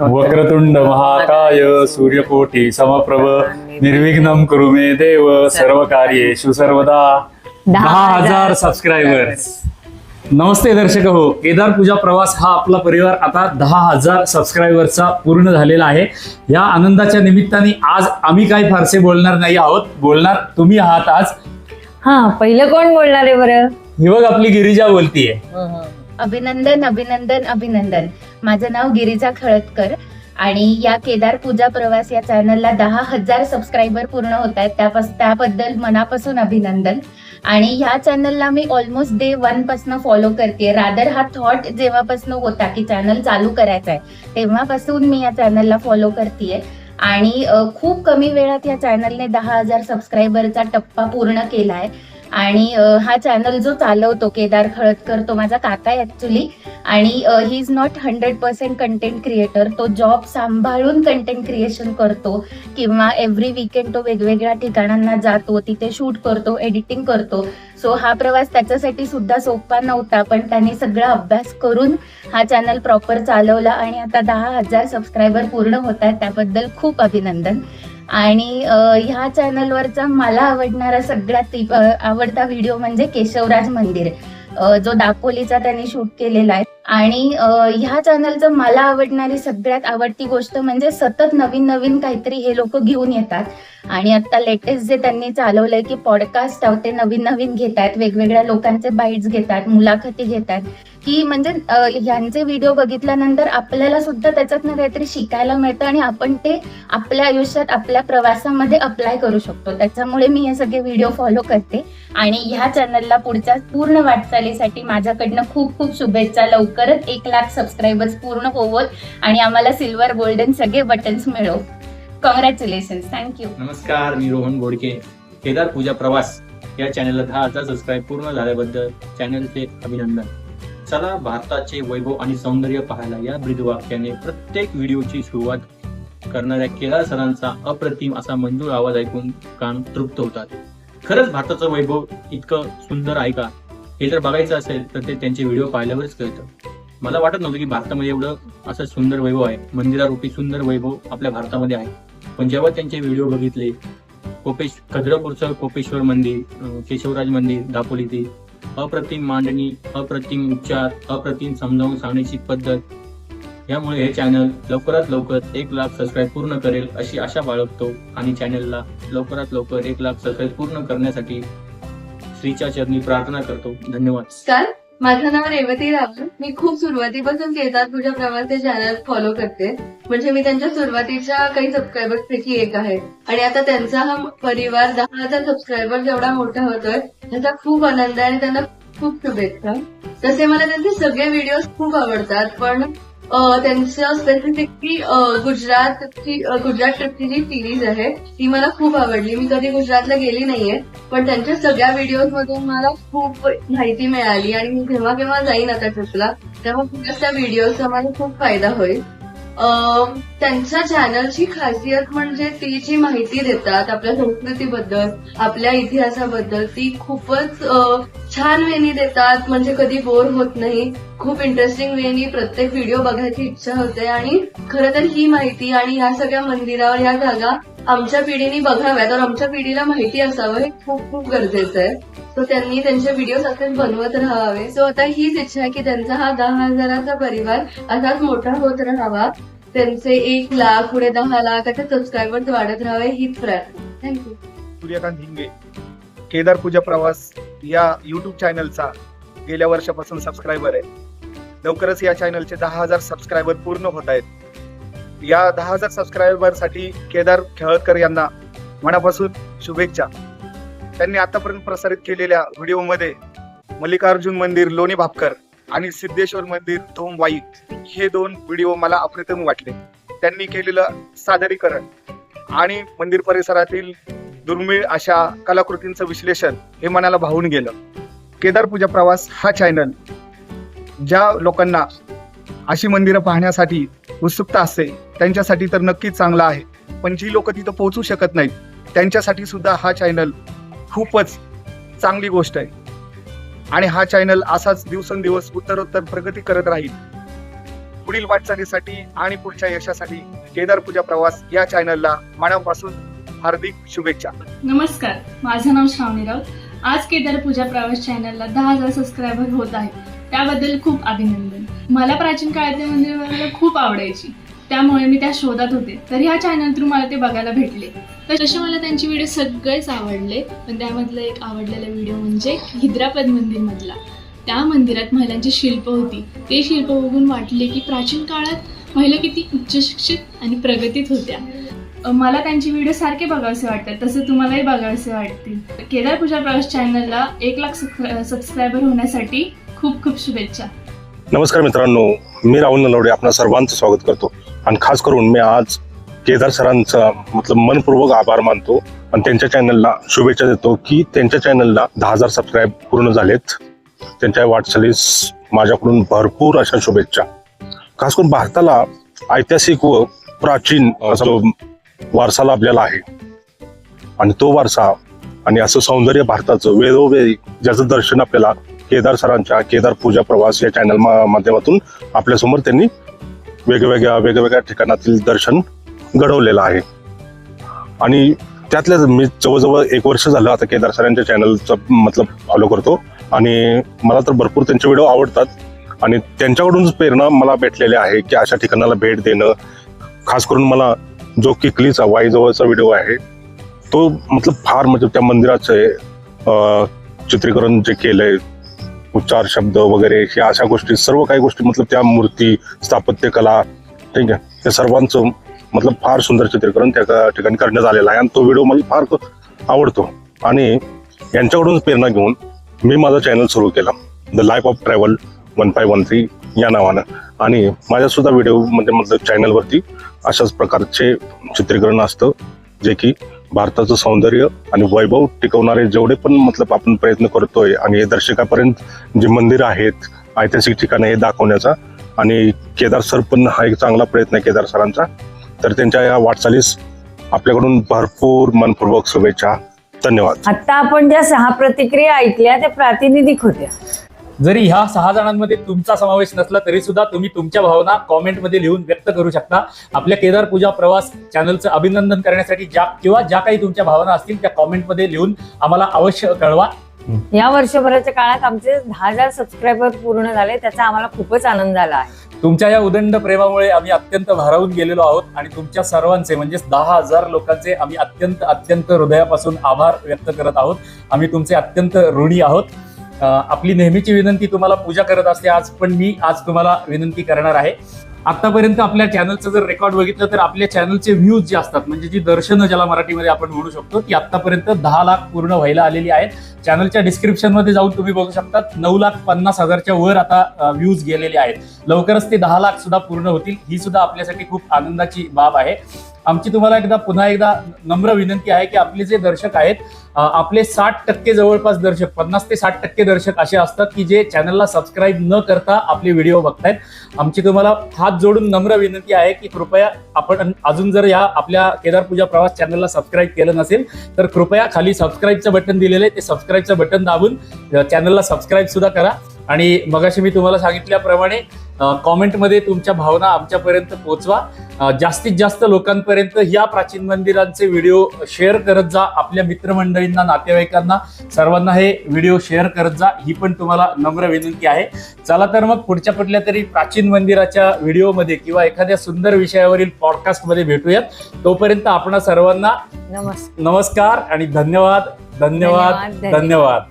वक्रतुंड महाकाय सूर्यकोटी समप्रभ निर्विघ्नम कुरु मे देव सर्व कार्येषु सर्वदा दहा हजार सबस्क्रायबर्स नमस्ते दर्शक हो केदार पूजा प्रवास हा आपला परिवार आता दहा हजार सबस्क्रायबरचा पूर्ण झालेला आहे. या आनंदाच्या निमित्ताने आज आम्ही काही फारसे बोलणार नाही आहोत. बोलणार तुम्ही आहात आज. हा पहिलं कोण बोलणार आहे बरं? ही बघ आपली गिरिजा बोलतीये. अभिनंदन अभिनंदन अभिनंदन. माझं नाव गिरिजा खळदकर आणि या केदार पूजा प्रवास या चॅनलला दहा हजार सबस्क्रायबर पूर्ण होत आहेत. त्याबद्दल मनापासून अभिनंदन. आणि ह्या चॅनलला मी ऑलमोस्ट डे वनपासून फॉलो करते रादर हा थॉट जेव्हापासून होता की चॅनल चालू करायचा आहे तेव्हापासून मी या चॅनलला फॉलो करते आणि खूप कमी वेळात या चॅनलने दहा हजार सबस्क्रायबरचा टप्पा पूर्ण केला आहे आणि हा चॅनल जो चालवतो केदार खळदकर तो माझा काका आहे ऍक्च्युली आणि he is not hundred percent content creator तो जॉब सांभाळून कंटेंट क्रिएशन करतो. किंवा एव्हरी विकेंड तो वेगवेगळ्या ठिकाणांना जातो तिथे शूट करतो एडिटिंग करतो. सो हा प्रवास त्याच्यासाठी सुद्धा सोपा नव्हता पण त्यांनी सगळा अभ्यास करून हा चॅनल प्रॉपर चालवला. आणि आता दहा हजार सबस्क्रायबर पूर्ण होत आहेत त्याबद्दल खूप अभिनंदन. आणि ह्या चॅनलवरचा मला आवडणारा सगळ्यात आवडता व्हिडिओ म्हणजे केशवराज मंदिर. जो दापोलीचा त्यांनी शूट केलेला आहे. आणि ह्या चॅनलचं मला आवडणारी सगळ्यात आवडती गोष्ट म्हणजे सतत नवीन नवीन काहीतरी हे लोक घेऊन येतात. आणि आता लेटेस्ट जे त्यांनी चालवलंय की पॉडकास्ट ते नवीन नवीन घेतात वेगवेगळ्या लोकांचे बाईट्स घेतात मुलाखती घेतात. की म्हणजे ह्यांचे व्हिडिओ बघितल्यानंतर आपल्याला सुद्धा त्याच्यातनं काहीतरी शिकायला मिळतं आणि आपण ते आपल्या आयुष्यात आपल्या प्रवासामध्ये अप्लाय करू शकतो. त्याच्यामुळे मी हे सगळे व्हिडिओ फॉलो करते. आणि ह्या चॅनलला पुढच्या पूर्ण वाटचालीसाठी माझ्याकडनं खूप खूप शुभेच्छा. लवकरच एक लाख सबस्क्रायबर्स पूर्ण होवोत आणि आम्हाला सिल्वर गोल्डन सगळे बटन्स मिळव कॉंग्रॅच्युलेशन थँक्यू नमस्कार मी रोहन गोडके. केदार पूजा प्रवास. या चॅनलला दहा हजार सबस्क्राईब पूर्ण झाल्याबद्दल चॅनलचे अभिनंदन. चला भारताचे वैभव आणि सौंदर्य पाहायला या ब्रीदवाक्याने प्रत्येक व्हिडिओची सुरुवात करणाऱ्या केदार सरांचा अप्रतिम असा मंजूर आवाज ऐकून कान तृप्त होतात. खरंच भारताचं वैभव इतकं सुंदर आहे का? हे जर बघायचं असेल तर ते त्यांचे व्हिडिओ पाहिल्यावरच कळतं. मला वाटत नव्हतं की भारतामध्ये एवढं असं सुंदर वैभव आहे. मंदिरारूपी सुंदर वैभव आपल्या भारतामध्ये आहे. पण जेव्हा त्यांचे व्हिडिओ बघितले कोपेश खद्रपूरचं कोपेश्वर मंदिर केशवराज मंदिर दापोलीतील अप्रतिम मांडणी अप्रतिम उच्चार अप्रतिम समजावून सांगण्याची पद्धत. यामुळे हे चॅनल लवकरात लवकर एक लाख सबस्क्राईब पूर्ण करेल अशी आशा बाळगतो आणि चॅनलला लवकरात लवकर एक लाख सबस्क्राईब पूर्ण करण्यासाठी श्रीच्या चरणी प्रार्थना करतो. धन्यवाद. माझं नाव रेवती रावल मी खूप सुरुवातीपासून केदार पूजा प्रवास चॅनल फॉलो करते. म्हणजे मी त्यांच्या सुरुवातीच्या काही सबस्क्रायबर्स पैकी एक आहे. आणि आता त्यांचा हा परिवार दहा हजार सबस्क्रायबर जेवढा मोठा होतोय. त्याचा खूप आनंद आहे आणि त्यांना खूप शुभेच्छा. तसे मला त्यांचे सगळे व्हिडिओ खूप आवडतात. पण त्यांचं स्पेसिफिकली गुजरातची गुजरात ट्रिपची जी सिरीज आहे ती मला खूप आवडली. मी कधी गुजरातला गेली नाहीये पण त्यांच्या सगळ्या व्हिडिओज मधून मला खूप माहिती मिळाली आणि मी जेव्हा केव्हा जाईन आता ट्रिपला तेव्हा खरंच त्या व्हिडिओचा मला खूप फायदा होईल. त्यांच्या चॅनलची खासियत म्हणजे ती जी माहिती देतात आपल्या संस्कृतीबद्दल आपल्या इतिहासाबद्दल ती खूपच छान वेनी देतात. म्हणजे कधी बोर होत नाही. खूप इंटरेस्टिंग वेनी प्रत्येक व्हिडिओ बघायची इच्छा होते. आणि खरं तर ही माहिती आणि या सगळ्या मंदिरावर या जागा आमच्या पिढीने बघाव्या तर आमच्या पिढीला माहिती असावं हे खूप खूप गरजेचं आहे. सो त्यांनी त्यांचे व्हिडिओ असेच बनवत राहावे. सो आता हीच इच्छा आहे की त्यांचा हा दहा हजाराचा परिवार असाच मोठा होत राहावा. त्यांचे एक लाख पुढे दहा लाख असे सबस्क्रायबर्स वाढत राहावे हीच प्रार्थना. थँक्यू सूर्यकांत हिंगे केदार पूजा प्रवास या युट्यूब चॅनलचा गेल्या वर्षापासून सबस्क्रायबर आहे. लवकरच या चॅनलचे दहा हजार सबस्क्रायबर पूर्ण होत आहेत. या दहा हजार सबस्क्रायबरसाठी केदार खेळकर यांना मनापासून शुभेच्छा. त्यांनी आतापर्यंत प्रसारित केलेल्या व्हिडिओमध्ये मल्लिकार्जुन मंदिर लोणी भापकर आणि सिद्धेश्वर मंदिर धोमवाई हे दोन व्हिडिओ मला अप्रतिम वाटले. त्यांनी केलेलं सादरीकरण आणि मंदिर परिसरातील दुर्मिळ अशा कलाकृतींचं विश्लेषण हे मनाला भावून गेलं. केदार पूजा प्रवास हा चॅनल ज्या लोकांना अशी मंदिरं पाहण्यासाठी उत्सुकता असते त्यांच्यासाठी तर नक्कीच चांगला आहे. पण जी लोक तिथं पोहोचू शकत नाहीत त्यांच्यासाठी सुद्धा हा चॅनल खूपच चांगली गोष्ट आहे. आणि हा चॅनल असाच दिवसेंदिवस उत्तरोत्तर प्रगती करत राहील. पुढील वाटचालीसाठी आणि पुढच्या यशासाठी केदार पूजा प्रवास या चॅनलला मनापासून हार्दिक शुभेच्छा. नमस्कार माझं नाव श्रावणी राऊत. आज केदार पूजा प्रवास चॅनलला दहा हजार सबस्क्रायबर होत आहे त्याबद्दल खूप अभिनंदन. मला प्राचीन काळातली मंदिर बघायला खूप आवडायची. त्यामुळे मी त्या शोधात होते. तर ह्या चॅनल थ्रू मला ते बघायला भेटले. तर तसे मला त्यांचे व्हिडिओ सगळेच आवडले पण त्यामधला एक आवडलेला व्हिडिओ म्हणजे हिद्रापद मंदिरमधला. त्या मंदिरात महिलांची शिल्प होती. ते शिल्प बघून वाटले की प्राचीन काळात महिला किती उच्च शिक्षित आणि प्रगतीत होत्या. मला त्यांचे व्हिडिओ सारखे बघावेसे वाटतात तसं तुम्हालाही बघावेसे वाटतील. केदार पूजा प्रवास चॅनलला एक लाख सबस्क्रायबर होण्यासाठी खूप खूप शुभेच्छा. नमस्कार मित्रांनो मी राहुल नलवडे आपणा सर्वांचं स्वागत करतो. आणि खास करून मी आज केदार सरांचा मतलब मनपूर्वक आभार मानतो आणि त्यांच्या चॅनलला शुभेच्छा देतो की त्यांच्या चॅनलला दहा हजार सबस्क्राईब पूर्ण झालेत. त्यांच्या वाटचालीस माझ्याकडून भरपूर अशा शुभेच्छा. खास करून भारताला ऐतिहासिक व प्राचीन असा वारसा लाभलेला आहे. आणि तो वारसा आणि असं सौंदर्य भारताचं वेळोवेळी ज्याचं दर्शन आपल्याला केदार सरांच्या केदार पूजा प्रवास या चॅनल माध्यमातून आपल्यासमोर त्यांनी वेगवेगळ्या वेगवेगळ्या ठिकाणातील दर्शन घडवलेलं आहे. आणि त्यातल्या मी जवळजवळ एक वर्ष झालं आता केदार सरांच्या चॅनलचं मतलब फॉलो करतो. आणि मला तर भरपूर त्यांचे व्हिडिओ आवडतात. आणि त्यांच्याकडूनच प्रेरणा मला भेटलेली आहे की अशा ठिकाणाला भेट देणं. खास करून मला जो किकलीचा वाईजवळचा व्हिडिओ आहे तो मतलब फार म्हणजे त्या मंदिराचे चित्रीकरण जे केलंय उच्चार शब्द वगैरे ह्या अशा गोष्टी सर्व काही गोष्टी मतलब त्या मूर्ती स्थापत्य कला ठीक आहे त्या सर्वांचं मतलब फार सुंदर चित्रीकरण त्या ठिकाणी करण्यात आलेलं आहे. आणि तो व्हिडिओ मला फार आवडतो. आणि यांच्याकडून प्रेरणा घेऊन मी माझा चॅनल सुरू केला. The life of travel one five one three या नावानं. आणि माझ्यासुद्धा व्हिडिओमध्ये मतलब चॅनलवरती अशाच प्रकारचे चित्रीकरण असतं जे की भारताचं सौंदर्य आणि वैभव टिकवणारे जेवढे पण मतलब आपण प्रयत्न करतोय आणि दर्शकापर्यंत जे मंदिर आहेत ऐतिहासिक ठिकाणं हे दाखवण्याचा आणि केदार सर पण हा एक चांगला प्रयत्न आहे केदार सरांचा. तर त्यांच्या या वाटचालीस आपल्याकडून भरपूर मनपूर्वक शुभेच्छा. धन्यवाद. आता आपण ज्या सहा प्रतिक्रिया ऐकल्या त्या प्रातिनिधिक होत्या. जरी ह्या सहा जणांमध्ये तुमचा समावेश नसला तरी सुद्धा तुम्ही तुमच्या भावना कॉमेंटमध्ये लिहून व्यक्त करू शकता. आपल्या केदार पूजा प्रवास चॅनलचं अभिनंदन करण्यासाठी ज्या किंवा ज्या काही तुमच्या भावना असतील त्या कॉमेंटमध्ये लिहून आम्हाला अवश्य कळवा. या वर्षभराच्या काळात आमचे दहा हजार सबस्क्रायबर पूर्ण झाले त्याचा आम्हाला खूपच आनंद झाला आहे. तुमच्या या उदंड प्रेमामुळे आम्ही अत्यंत भारावून गेलेलो आहोत आणि तुमच्या सर्वांचे म्हणजेच दहा हजार लोकांचे आम्ही अत्यंत अत्यंत हृदयापासून आभार व्यक्त करत आहोत. आम्ही तुमचे अत्यंत ऋणी आहोत. आपली नेहमीची विनंती तुम्हाला पूजा करत असते आज पण मी आज तुम्हाला विनंती करणार आहे. आतापर्यंत आपल्या चॅनलचं जर रेकॉर्ड बघितलं तर आपल्या चॅनलचे व्ह्यूज जे असतात म्हणजे जी दर्शनं ज्याला मराठीमध्ये आपण म्हणू शकतो ती आतापर्यंत दहा लाख पूर्ण व्हायला आलेली आहेत. चॅनलच्या डिस्क्रिप्शनमध्ये जाऊन तुम्ही बघू शकता नऊ लाख पन्नास हजारच्या वर आता व्ह्यूज गेलेले आहेत. लवकरच ते दहा लाख सुद्धा पूर्ण होतील ही सुद्धा आपल्यासाठी खूप आनंदाची बाब आहे. आमची तुम्हाला एकदा पुन्हा एकदा नम्र विनंती आहे की आपले जे दर्शक आहेत आपले साठ टक्के जवळपास दर्शक पन्नास ते साठ टक्के दर्शक असे असतात की जे चॅनलला सबस्क्राईब न करता आपले व्हिडिओ बघतायत. आमची तुम्हाला हात जोडून नम्र विनंती आहे की कृपया आपण अजून जर या आपल्या केदार पूजा प्रवास चॅनलला सबस्क्राईब केलं नसेल तर कृपया खाली सबस्क्राईबचं बटन दिलेलं आहे. ते सबस्क्राईबचं बटन दाबून चॅनलला सबस्क्राईब सुद्धा करा. आणि मगाशी मी तुम्हाला सांगितल्याप्रमाणे कॉमेंटमध्ये तुमच्या भावना आमच्यापर्यंत पोहोचवा जास्तीत जास्त लोकांपर्यंत या प्राचीन मंदिरांचे व्हिडिओ शेअर करत जा आपल्या मित्रमंडळींना नातेवाईकांना. सर्वांना हे व्हिडिओ शेअर करत जा ही पण तुम्हाला नम्र विनंती आहे. चला तर मग पुढच्या कुठल्या तरी प्राचीन मंदिराच्या व्हिडिओमध्ये किंवा एखाद्या सुंदर विषयावरील पॉडकास्टमध्ये भेटूयात. तोपर्यंत आपणा सर्वांना नमस्कार. आणि धन्यवाद, धन्यवाद. धन्यवाद.